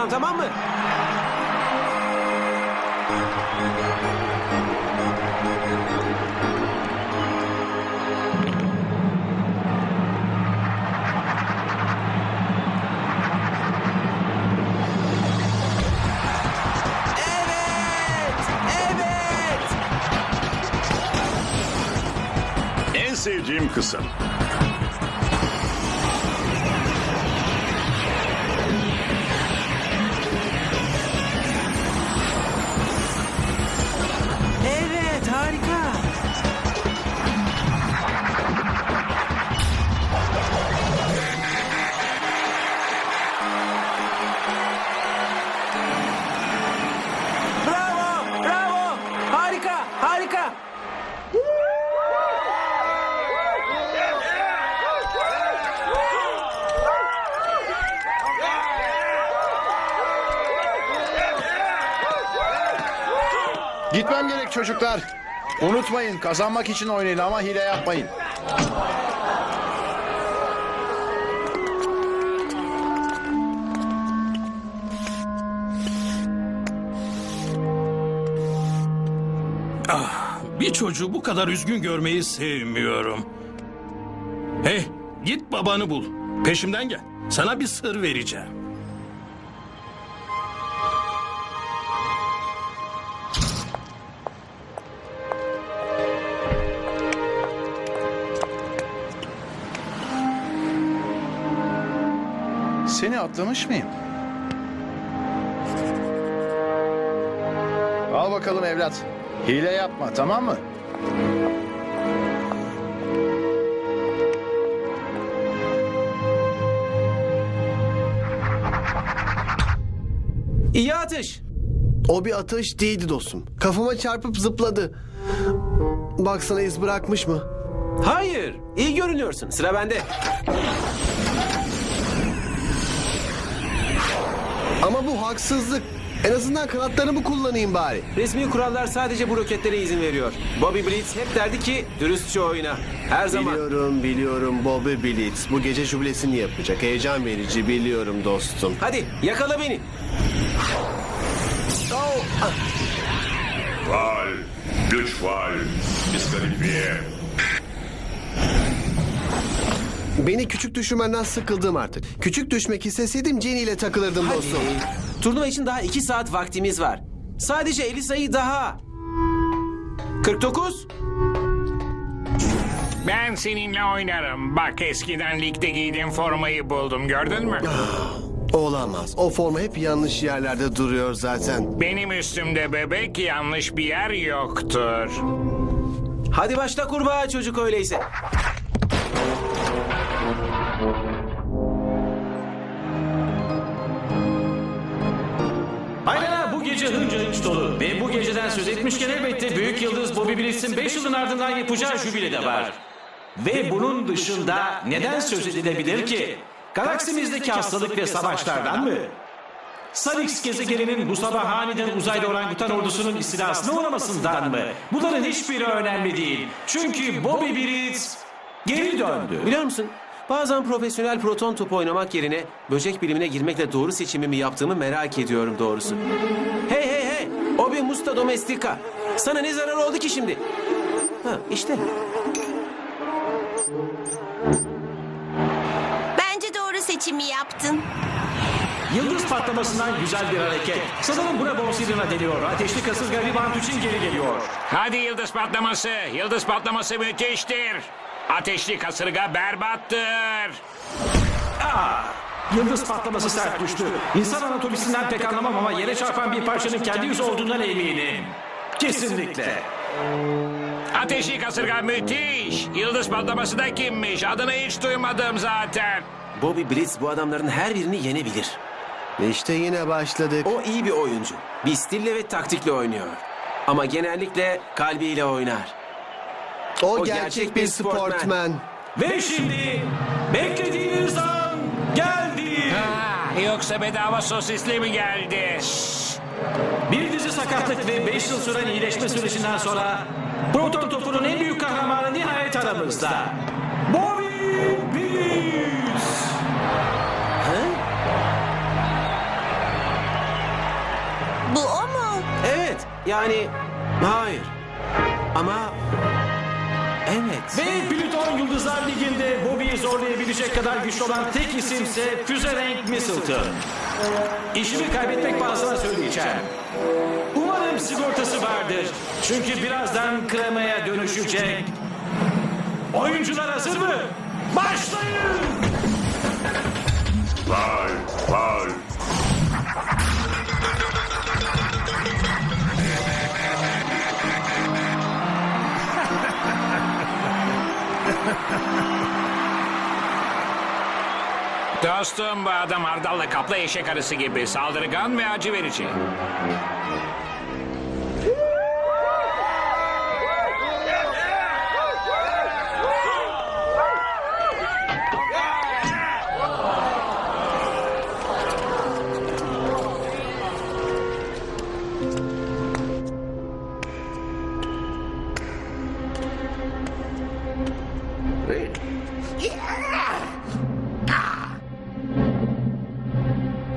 Olacağım tamam mı? Evet! Evet! En sevdiğim kısım. Gitmem gerek çocuklar. Unutmayın kazanmak için oynayın ama hile yapmayın. Bir çocuğu bu kadar üzgün görmeyi sevmiyorum. Hey, git babanı bul. Peşimden gel. Sana bir sır vereceğim. Seni atlamış mıyım? Al bakalım evlat. Hile yapma tamam mı? İyi atış. O bir atış değildi dostum. Kafama çarpıp zıpladı. Baksana iz bırakmış mı? Hayır. iyi görünüyorsun. Sıra bende. Bu haksızlık. En azından kanatlarımı kullanayım bari. Resmi kurallar sadece bu roketlere izin veriyor. Bobby Blitz hep derdi ki dürüstçe oyna. Her zaman. Biliyorum biliyorum Bobby Blitz. Bu gece jübilesini yapacak. Heyecan verici biliyorum dostum. Hadi yakala beni. Faal. Güç faal. Diskalifiye. Beni küçük düşürmenden sıkıldım artık. Küçük düşmek isteseydim Jenny ile takılırdım dostum. Turnuva için daha iki saat vaktimiz var. Sadece 50 sayı daha. 49. Ben seninle oynarım. Bak eskiden ligde giydiğim formayı buldum gördün mü? Olamaz. O forma hep yanlış yerlerde duruyor zaten. Benim üstümde bebek yanlış bir yer yoktur. Hadi başla kurbağa çocuk öyleyse. Geceden söz etmişken elbette büyük yıldız Bobby Blitz'in 5 yılın ardından yapacağı jübile de var. Ve bunun dışında neden söz edilebilir ki? Galaksimizdeki hastalık ve savaşlardan mı? Salix gezegeninin bu sabah aniden uzayda orangutan ordusunun istilasına uğramasından mı? Bunların hiçbiri önemli değil. Çünkü Bobby Blitz geri döndü. Biliyor musun? Bazen profesyonel proton topu oynamak yerine böcek bilimine girmekle doğru seçimimi yaptığımı merak ediyorum doğrusu. Hey bir musta domestika. Sana ne zararı oldu ki şimdi? Ha işte. Bence doğru seçimi yaptın. Yıldız patlamasından güzel bir hareket. Sanırım buna Bonsirina deniyor. Ateşli kasırga rebound için geri geliyor. Hadi yıldız patlaması. Yıldız patlaması müthiştir. Ateşli kasırga berbattır. Yıldız patlaması sert düştü. İnsan anatomisinden pek anlamam ama yere çarpan bir parçanın kendi yüzü olduğundan eminim. Kesinlikle. Ateşli kasırga müthiş. Yıldız patlaması da kimmiş? Adını hiç duymadım zaten. Bobby Blitz bu adamların her birini yenebilir. İşte yine başladık. O iyi bir oyuncu. Bir stille ve taktikle oynuyor. Ama genellikle kalbiyle oynar. O, o gerçek, gerçek bir sportman. sportman. Ve şimdi beklediğiniz yoksa bedava sosisli mi geldi? Bir dizi sakatlık ve 5 yıl süren iyileşme sürecinden sonra Proton topunun en büyük kahramanı nihayet aramızda. Bobby Blitz. Bu o mu? Evet. Yani hayır. Ama evet. Ve Plüton Yıldızlar Ligi'nde Bobby'yi zorlayabilecek kadar güçlü olan tek isimse Füze Renk Mistleton. İşimi kaybetmek pahasına söyleyeceğim. Umarım sigortası vardır. Çünkü birazdan kremaya dönüşecek. Oyuncular hazır mı? Başlayın! Dostum bu adam hardalla kaplı eşek arısı gibi saldırgan ve acı verici.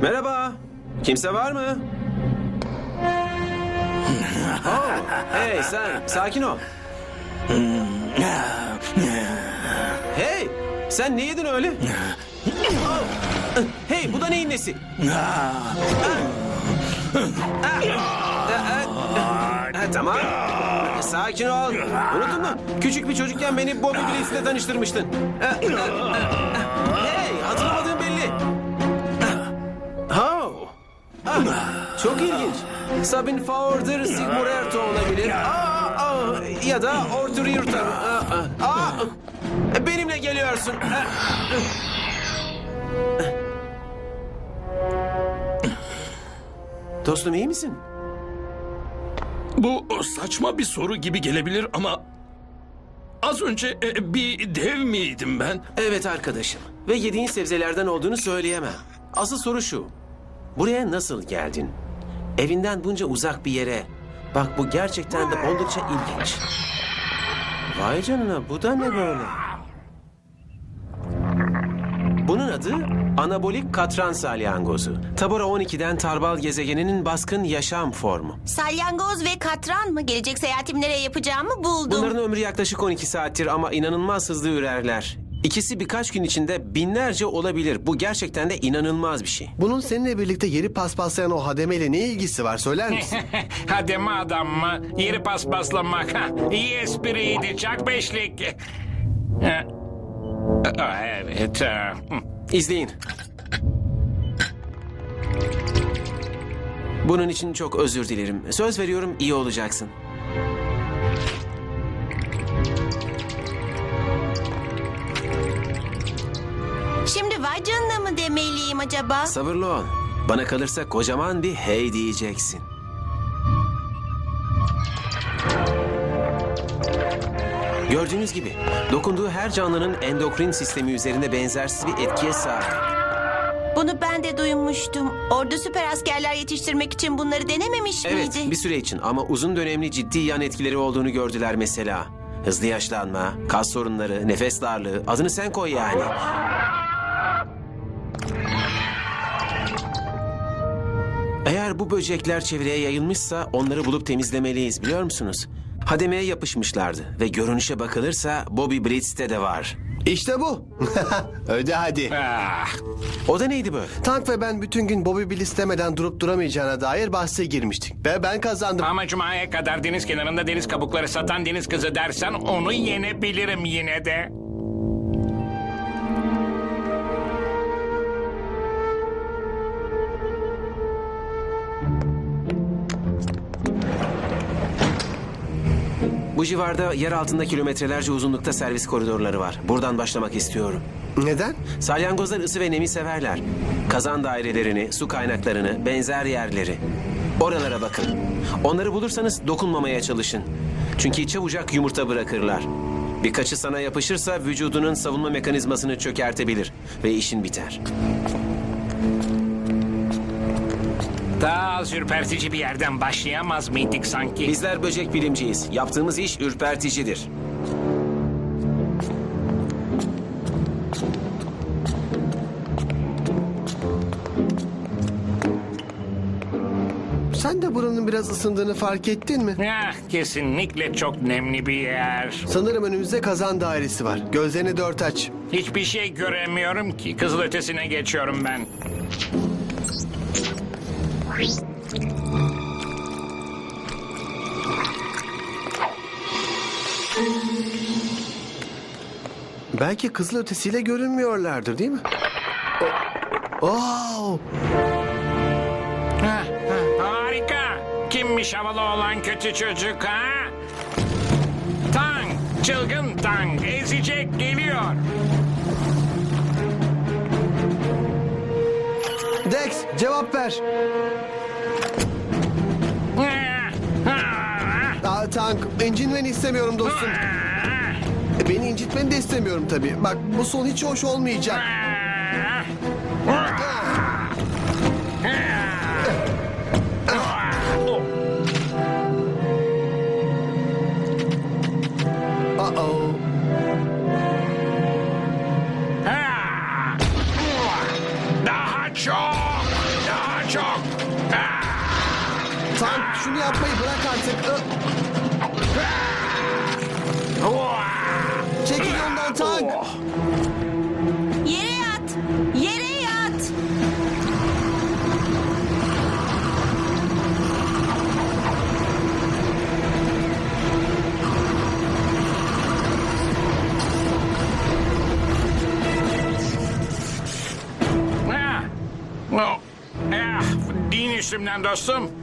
Merhaba. Kimse var mı? Oh, hey sen sakin ol. Hey sen ne yedin öyle? Oh, Hey bu da neyin nesi? Ha, tamam. Sakin ol. Unuttun mu? Küçük bir çocukken beni Bobby Blitz'le tanıştırmıştın. Çok ilginç. Sabin Faor'dır, Sigmund Erto olabilir. Aa, aa, ya da Arthur Yurtar. Aa, aa, aa. Benimle geliyorsun. Dostum iyi misin? Bu saçma bir soru gibi gelebilir ama... Az önce e, bir dev miydim ben? Evet arkadaşım. Ve yediğin sebzelerden olduğunu söyleyemem. Asıl soru şu. Buraya nasıl geldin? Evinden bunca uzak bir yere. Bak bu gerçekten de oldukça ilginç. Vay canına bu da ne böyle? Bunun adı anabolik katran salyangozu. Tabora 12'den Tarbal gezegeninin baskın yaşam formu. Salyangoz ve katran mı? Gelecek seyahatimi nereye yapacağımı buldum. Bunların ömrü yaklaşık 12 saattir ama inanılmaz hızlı ürerler. İkisi birkaç gün içinde binlerce olabilir. Bu gerçekten de inanılmaz bir şey. Bunun seninle birlikte yeri paspaslayan o hademeyle ne ilgisi var söyler misin? Hadi mi adam mı? Yeri paspaslamak. Ha, iyi espriydi. Çak beşlik. Ha. Aa, Evet. ha. İzleyin. Bunun için çok özür dilerim. Söz veriyorum iyi olacaksın. Demeliyim acaba? Sabırlı ol. Bana kalırsa kocaman bir hey diyeceksin. Gördüğünüz gibi dokunduğu her canlının endokrin sistemi üzerinde benzersiz bir etkiye sahip. Bunu ben de duymuştum. Ordu süper askerler yetiştirmek için bunları denememiş Evet miydi? bir süre için ama uzun dönemli ciddi yan etkileri olduğunu gördüler mesela. Hızlı yaşlanma, kas sorunları, nefes darlığı. Adını sen koy yani. Eğer bu böcekler çevreye yayılmışsa onları bulup temizlemeliyiz biliyor musunuz? Hademeye yapışmışlardı ve görünüşe bakılırsa Bobby Blitz'te de var. İşte bu. Öde hadi. Ah, O da neydi böyle? Tank ve ben bütün gün Bobby Bill istemeden durup duramayacağına dair bahse girmiştik. Ve ben kazandım. ama cumaya kadar deniz kenarında deniz kabukları satan deniz kızı dersen onu yenebilirim yine de. Bu civarda yer altında kilometrelerce uzunlukta servis koridorları var. Buradan başlamak istiyorum. Neden? Salyangozlar ısı ve nemi severler. Kazan dairelerini, su kaynaklarını, benzer yerleri. Oralara bakın. Onları bulursanız dokunmamaya çalışın. Çünkü çabucak yumurta bırakırlar. Birkaçı sana yapışırsa vücudunun savunma mekanizmasını çökertebilir ve işin biter. Daha az ürpertici bir yerden başlayamaz mıydık sanki? Bizler böcek bilimciyiz. Yaptığımız iş ürperticidir. Sen de buranın biraz ısındığını fark ettin mi? Ah, kesinlikle çok nemli bir yer. Sanırım önümüzde kazan dairesi var. Gözlerini dört aç. Hiçbir şey göremiyorum ki. Kızıl ötesine geçiyorum ben. Belki kızıl ötesiyle görünmüyorlardır değil mi? Oh! Ha, ha, harika. Kimmiş havalı olan kötü çocuk ha? Tank, çılgın tank, ezecek geliyor. Cevap ver. Aa, tank incinmeni istemiyorum dostum. Beni incitmeni de istemiyorum tabii. Bak bu son hiç hoş olmayacak. Şunu yapmayı bırak artık. Çekil yoldan tank. Yere yat. Yere yat. Ah! Din üstümden dostum.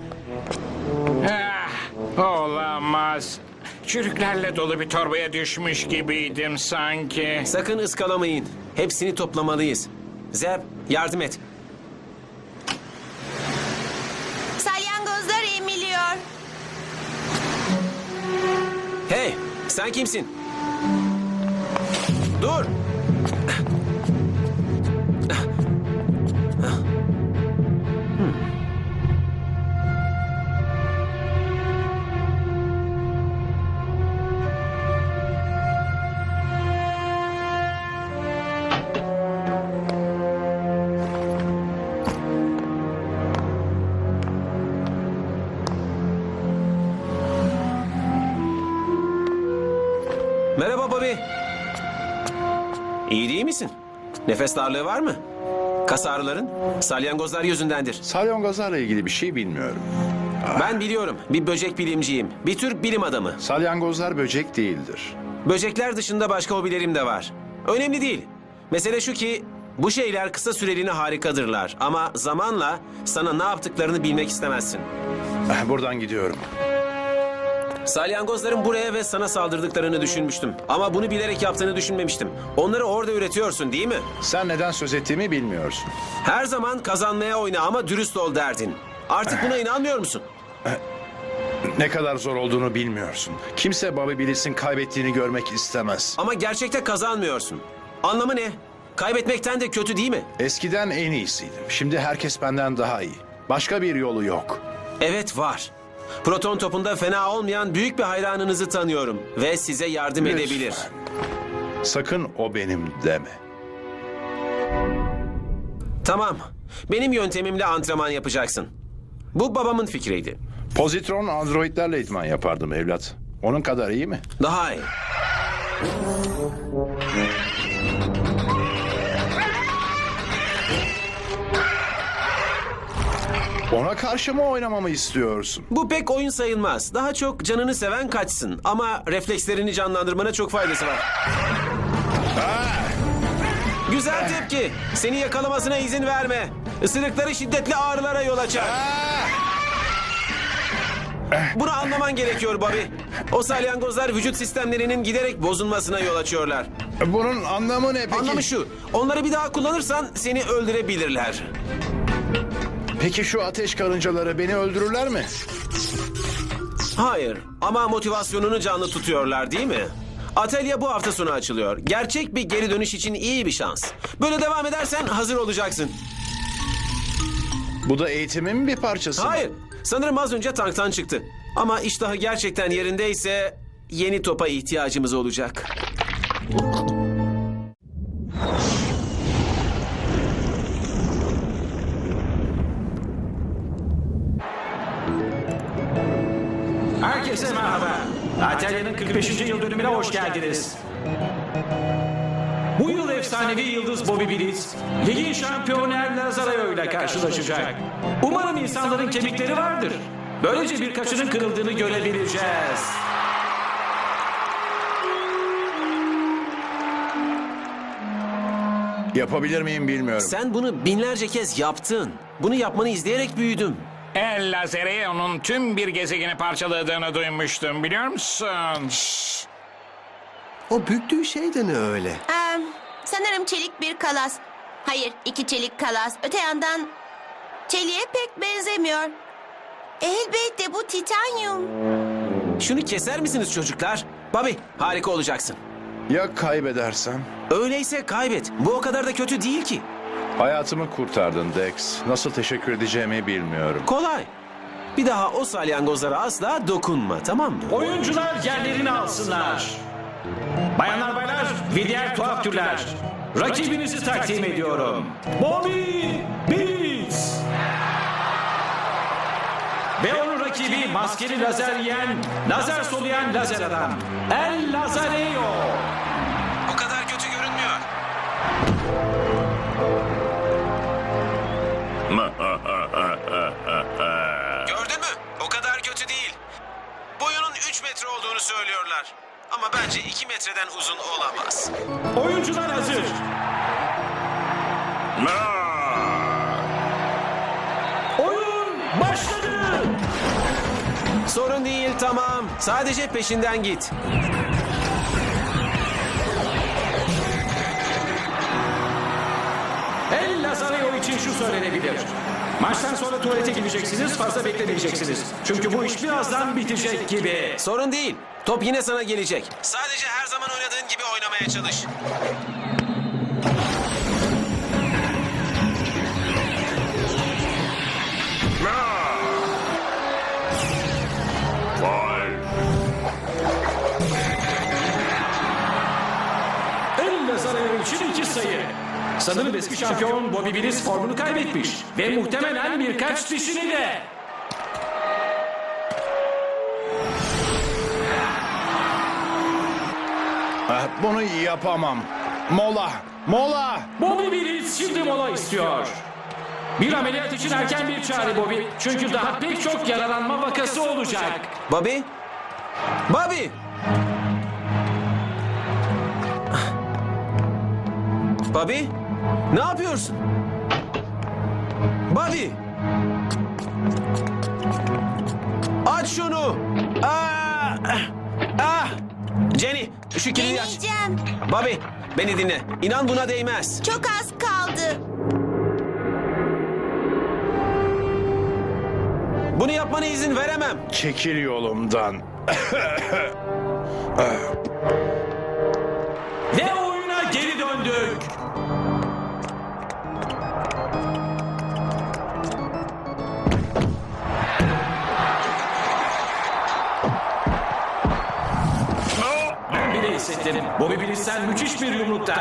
Olamaz. Çürüklerle dolu bir torbaya düşmüş gibiydim sanki. Sakın ıskalamayın. Hepsini toplamalıyız. Zeb, yardım et. Salyangozlar emiliyor. Hey, sen kimsin? Dur. Nefes darlığı var mı? Kas ağrıların salyangozlar yüzündendir. Salyangozlarla ilgili bir şey bilmiyorum. Ben biliyorum. Bir böcek bilimciyim. Bir tür bilim adamı. Salyangozlar böcek değildir. Böcekler dışında başka hobilerim de var. Önemli değil. Mesele şu ki bu şeyler kısa süreliğine harikadırlar. Ama zamanla sana ne yaptıklarını bilmek istemezsin. Buradan gidiyorum. Salyangozların buraya ve sana saldırdıklarını düşünmüştüm. Ama bunu bilerek yaptığını düşünmemiştim. Onları orada üretiyorsun değil mi? Sen neden söz ettiğimi bilmiyorsun. Her zaman kazanmaya oyna ama dürüst ol derdin. Artık buna inanmıyor musun? Ne kadar zor olduğunu bilmiyorsun. Kimse Bobby Billis'in kaybettiğini görmek istemez. Ama gerçekte kazanmıyorsun. Anlamı ne? Kaybetmekten de kötü değil mi? Eskiden en iyisiydim. Şimdi herkes benden daha iyi. Başka bir yolu yok. Evet var. Proton topunda fena olmayan büyük bir hayranınızı tanıyorum ve size yardım edebilir. Lütfen. Sakın o benim deme. Tamam. Benim yöntemimle antrenman yapacaksın. Bu babamın fikriydi. Pozitron androidlerle idman yapardım evlat. Onun kadar iyi mi? Daha iyi. Ona karşı mı oynamamı istiyorsun? Bu pek oyun sayılmaz. Daha çok canını seven kaçsın. Ama reflekslerini canlandırmana çok faydası var. Güzel tepki. Seni yakalamasına izin verme. Isırıkları şiddetli ağrılara yol açar. Bunu anlaman gerekiyor Bobby. O salyangozlar vücut sistemlerinin giderek bozulmasına yol açıyorlar. Bunun anlamı ne peki? Anlamı şu. Onları bir daha kullanırsan seni öldürebilirler. Peki şu ateş karıncaları beni öldürürler mi? Hayır ama motivasyonunu canlı tutuyorlar değil mi? Atölye bu hafta sonu açılıyor. Gerçek bir geri dönüş için iyi bir şans. Böyle devam edersen hazır olacaksın. Bu da eğitimin bir parçası. mı? Hayır. Sanırım az önce tanktan çıktı. Ama iştahı gerçekten yerindeyse yeni topa ihtiyacımız olacak. 45. yıl dönümüne hoş geldiniz. Bu yıl efsanevi yıldız Bobby Blitz, ligin şampiyonu El Lazario ile karşılaşacak. Umarım insanların kemikleri vardır. Böylece birkaçının kırıldığını görebileceğiz. Yapabilir miyim bilmiyorum. Sen bunu binlerce kez yaptın. Bunu yapmanı izleyerek büyüdüm. El Lazareo'nun tüm bir gezegeni parçaladığını duymuştum biliyor musun? O büktüğü şey de ne öyle? Ee, sanırım çelik bir kalas. Hayır, iki çelik kalas. Öte yandan çeliğe pek benzemiyor. Elbette bu titanyum. Şunu keser misiniz çocuklar? Bobby harika olacaksın. Ya kaybedersem? Öyleyse kaybet. Bu o kadar da kötü değil ki. Hayatımı kurtardın Dex. Nasıl teşekkür edeceğimi bilmiyorum. Kolay. Bir daha o salyangozlara asla dokunma tamam mı? Oyuncular yerlerini alsınlar. Bayanlar baylar ve diğer tuhaf türler. Rakibinizi takdim ediyorum. Bobby Beats. Ve onun rakibi maskeli lazer yiyen, lazer soluyan lazer adam. El Lazareo. Metre olduğunu söylüyorlar. Ama bence 2 metreden uzun olamaz. Oyuncular hazır. Oyun başladı. Sorun değil tamam. Sadece peşinden git. El Lazareo için şu söylenebilir. Maçtan sonra tuvalete gideceksiniz, fazla beklemeyeceksiniz. Çünkü bu iş birazdan bitecek gibi. Sorun değil. Top yine sana gelecek. Sadece her zaman oynadığın gibi oynamaya çalış. İçin iki sayı. Sanırım eski şampiyon Bobby Willis formunu kaybetmiş. Ve muhtemelen birkaç dişini de. Ah, Bunu yapamam. Mola! Mola! Bobby Willis şimdi mola istiyor. Bir ameliyat için erken bir çağrı Bobby. Çünkü daha pek çok yaralanma vakası olacak. Bobby? Bobby! Bobby? Ne yapıyorsun? Bobby! Aç şunu! Aa! Ah! Jenny, şu kilidi aç. Deneyeceğim. Bobby, beni dinle. İnan buna değmez. Çok az kaldı. Bunu yapmana izin veremem. Çekil yolumdan. ettim. Bobby Blitz'ten müthiş bir yumrukta.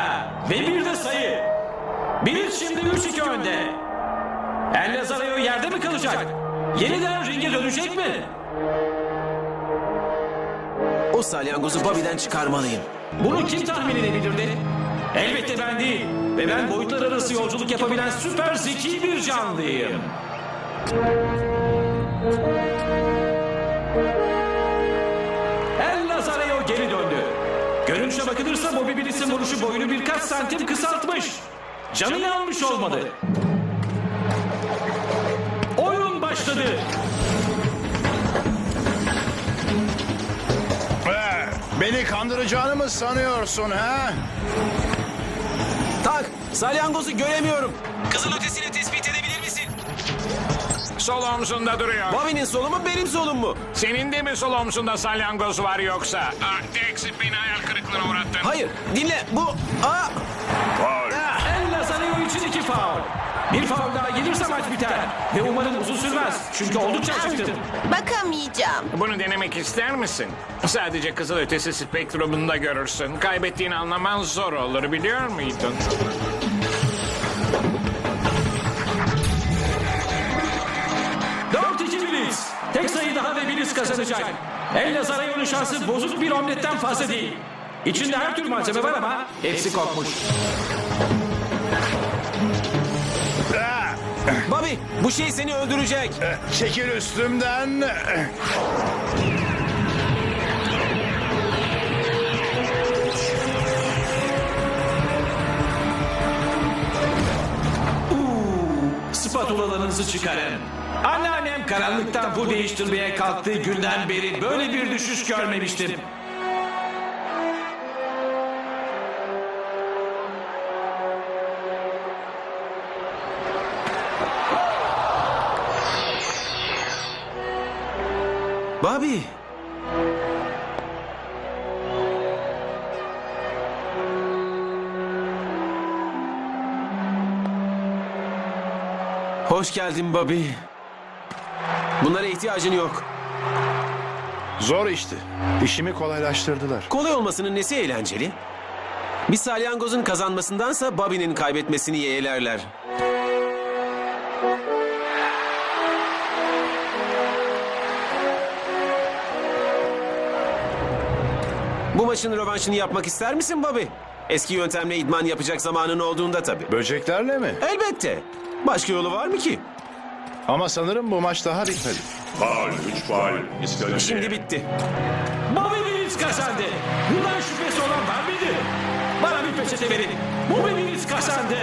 Ve bir de sayı. Blitz şimdi 3-2 önde. El Lazario yerde mi kalacak? Yeniden ringe dönecek mi? O salyangozu Bobby'den çıkarmalıyım. Bunu kim tahmin edebilirdi? Elbette ben değil. Ve ben boyutlar arası yolculuk yapabilen süper zeki bir canlıyım. Bakılırsa Bobby Blitz'in vuruşu boyunu birkaç santim kısaltmış. Canı yanmış olmadı. Oyun başladı. Ee, beni kandıracağını mı sanıyorsun ha? Tak, salyangozu göremiyorum. Kızıl ötesini? Sol omzunda duruyor. Bobby'nin solu mu benim solum mu? Senin de mi sol omzunda salyangoz var yoksa? Ah, beni hayal kırıklığına uğrattın. Hayır, dinle. Bu... Aa! Faul. El Lazario için iki faul. Bir faul daha gelirse maç biter. Ve umarım uzun sürmez. Çünkü oldukça acıktım. Bakamayacağım. Bunu denemek ister misin? Sadece kızıl ötesi spektrumunda görürsün. Kaybettiğini anlaman zor olur biliyor muydun? Kazanacak. El Lazario'nun şansı bozuk bir omletten fazla değil. İçinde her tür malzeme var ama hepsi kokmuş. Bobby, bu şey seni öldürecek. Çekil üstümden. Spatulalarınızı çıkarın. Anneannem karanlıktan bu değiştirmeye kalktığı günden beri böyle bir düşüş görmemiştim. Bobby. Hoş geldin Bobby. Bunlara ihtiyacın yok. Zor işti. İşimi kolaylaştırdılar. Kolay olmasının nesi eğlenceli? Bir salyangozun kazanmasındansa Bobby'nin kaybetmesini yeğlerler. Bu maçın rövanşını yapmak ister misin Bobby? Eski yöntemle idman yapacak zamanın olduğunda tabii. Böceklerle mi? Elbette. Başka yolu var mı ki? Ama sanırım bu maç daha bitmedi. Faul. Üç faul. Diskalifiye. Şimdi bitti. Bobby Blitz kazandı. Bundan şüphesi olan var mıydı? Bana bir peçete verin. Bobby Blitz kazandı.